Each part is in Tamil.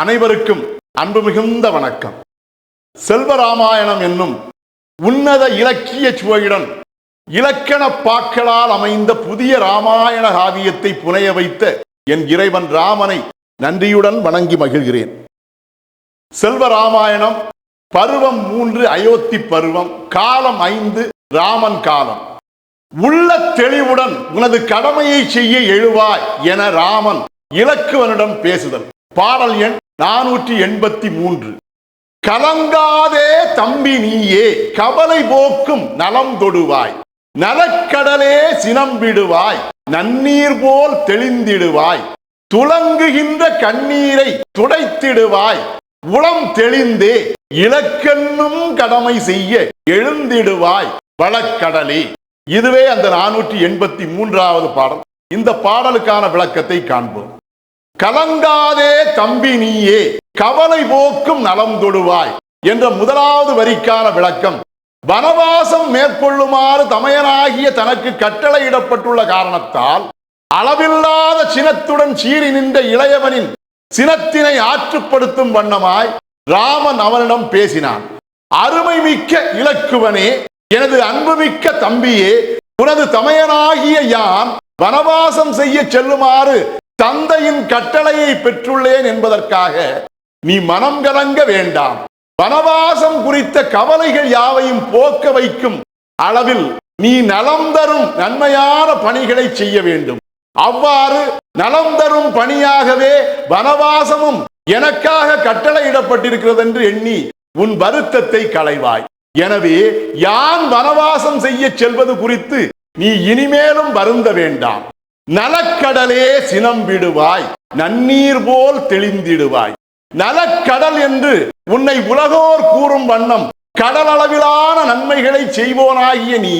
அனைவருக்கும் அன்பு மிகுந்த வணக்கம். செல்வராமாயணம் என்னும் உன்னத இலக்கிய சுவையுடன் இலக்கண பாக்களால் அமைந்த புதிய ராமாயண காவியத்தை புனைய வைத்த என் இறைவன் ராமனை நன்றியுடன் வணங்கி மகிழ்கிறேன். செல்வராமாயணம் பருவம் மூன்று அயோத்தி பருவம் காலம் ஐந்து ராமன் காலம். உள்ள தெளிவுடன் உனது கடமையை செய்ய எழுவாய் என ராமன் இலக்குவனிடம் பேசுதல். பாடல் எண் நானூற்றி எண்பத்தி மூன்று. கலங்காதே தம்பி நீயே கவலை போக்கும் நலம் தொடுவாய். நலக்கடலே சினம் விடுவாய் நன்னீர் போல் தெளிந்திடுவாய். துலங்குகின்ற கண்ணீரை துடைத்திடுவாய். உளம் தெளிந்தே இலக்கென்னும் கடமை செய்ய எழுந்திடுவாய் வளக்கடலே. இதுவே அந்த நானூற்றி எண்பத்தி மூன்றாவது பாடல். இந்த பாடலுக்கான விளக்கத்தை காண்போம். கலங்காதே தம்பி நீயே கவலை போக்கும் நலம் தொடுவாய் என்ற முதலாவது வரிக்கான விளக்கம். வனவாசம் மேற்கொள்ளுமாறு தமையனாகிய தனக்கு கட்டளையிடப்பட்டுள்ள காரணத்தால் அளவில்லாத சினத்துடன் சீறி நின்ற இளையவனின் சினத்தினை ஆற்றுப்படுத்தும் வண்ணமாய் ராமன் அவனிடம் பேசினான். அருமை மிக்க இலக்குவனே எனது அன்புமிக்க தம்பியே உனது தமையனாகிய யான் வனவாசம் செய்ய செல்லுமாறு தந்தையின் கட்டளையை பெற்றுள்ளேன் என்பதற்காக நீ மனம் கலங்க வேண்டாம். வனவாசம் குறித்த கவலைகள் யாவையும் போக்க வைக்கும் அளவில் நீ நலம் தரும் நன்மையான பணிகளை செய்ய வேண்டும். அவ்வாறு நலம் தரும் பணியாகவே வனவாசமும் எனக்காக கட்டளையிடப்பட்டிருக்கிறது என்று எண்ணி உன் வருத்தத்தை களைவாய். எனவே யான் வனவாசம் செய்ய செல்வது குறித்து நீ இனிமேலும் வருந்த வேண்டாம். நலக்கடலே சினம் விடுவாய் நன்னீர் போல் தெளிந்திடுவாய். நலக்கடல் என்று உன்னை உலகோர் கூறும் வண்ணம் கடல் அளவிலான நன்மைகளை செய்வோனாகிய நீ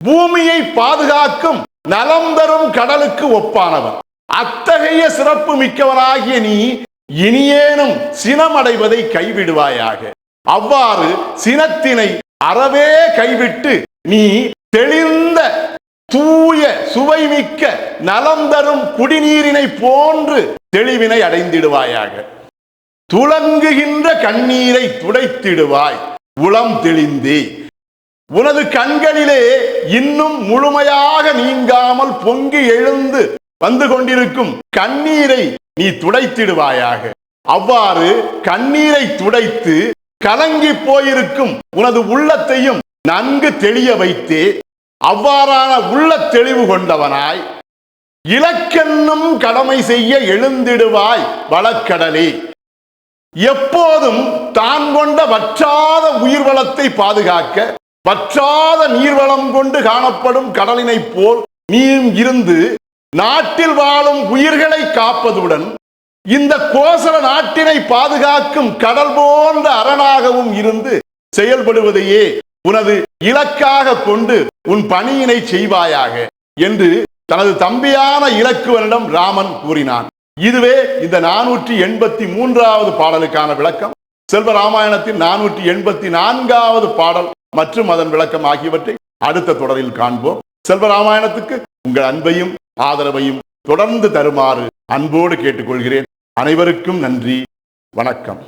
பூமியை பாதுகாக்கும் நலம் தரும் கடலுக்கு ஒப்பானவன். அத்தகைய சிறப்பு மிக்கவனாகிய நீ இனியேனும் சினமடைவதை கைவிடுவாயாக. அவ்வாறு சினத்தினை அறவே கைவிட்டு நீ தெளிந்த தூய சுவைமிக்க நலம் தரும் குடிநீரினை போன்று தெளிவினை அடைந்திடுவாயாக. துலங்குகின்ற கண்ணீரை துடைத்திடுவாய் உளம் தெளிந்தே. உனது கண்களிலே இன்னும் முழுமையாக நீங்காமல் பொங்கி எழுந்து வந்து கொண்டிருக்கும் கண்ணீரை நீ துடைத்திடுவாயாக. அவ்வாறு கண்ணீரை துடைத்து கலங்கி போயிருக்கும் உனது உள்ளத்தையும் நன்கு தெளிய வைத்தே. அவ்வாறான உள்ள தெளிவு கொண்டவனாய் இலக்கென்னும் கடமை செய்ய எழுந்திடுவாய் வளக்கடலே. எப்போதும் தான் கொண்ட வற்றாத உயிர் வளத்தை பாதுகாக்க வற்றாத நீர்வளம் கொண்டு காணப்படும் கடலினைப் போல் நீயும் இருந்து நாட்டில் வாழும் உயிர்களை காப்பதுடன் இந்த கோசல நாட்டினை பாதுகாக்கும் கடல் போன்ற அரணாகவும் இருந்து செயல்படுவதையே உனது இலக்காக கொண்டு உன் பணியினை செய்வாயாக என்று தனது தம்பியான இலக்குவனிடம் ராமன் கூறினான். இதுவே இந்த நானூற்றி எண்பத்தி மூன்றாவது பாடலுக்கான விளக்கம். செல்வ ராமாயணத்தின் நானூற்றி எண்பத்தி நான்காவது பாடல் மற்றும் அதன் விளக்கம் ஆகியவற்றை அடுத்த தொடரில் காண்போம். செல்வ ராமாயணத்துக்கு உங்கள் அன்பையும் ஆதரவையும் தொடர்ந்து தருமாறு அன்போடு கேட்டுக்கொள்கிறேன். அனைவருக்கும் நன்றி. வணக்கம்.